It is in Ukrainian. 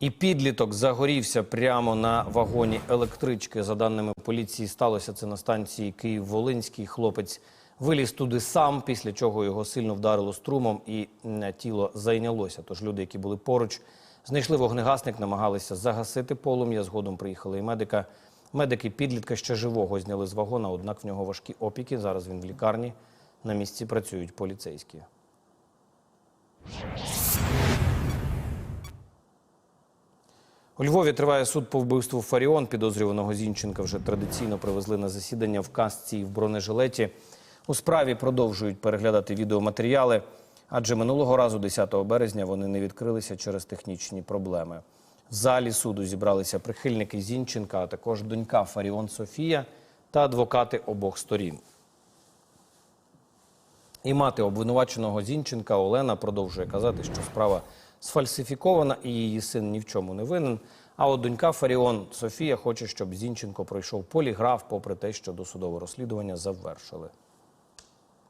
І підліток загорівся прямо на вагоні електрички. За даними поліції, сталося це на станції Київ-Волинський. Хлопець виліз туди сам, після чого його сильно вдарило струмом і тіло зайнялося. Тож люди, які були поруч, знайшли вогнегасник, намагалися загасити полум'я. Згодом приїхали і медика. Медики підлітка ще живого зняли з вагона, однак в нього важкі опіки. Зараз він в лікарні. На місці працюють поліцейські. У Львові триває суд по вбивству Фаріон. Підозрюваного Зінченка вже традиційно привезли на засідання в касці і в бронежилеті. У справі продовжують переглядати відеоматеріали, адже минулого разу, 10 березня, вони не відкрилися через технічні проблеми. В залі суду зібралися прихильники Зінченка, а також донька Фаріон Софія та адвокати обох сторін. І мати обвинуваченого Зінченка Олена продовжує казати, що справа сфальсифікована і її син ні в чому не винен. А от донька Фаріон Софія хоче, щоб Зінченко пройшов поліграф, попри те, що досудове розслідування завершили.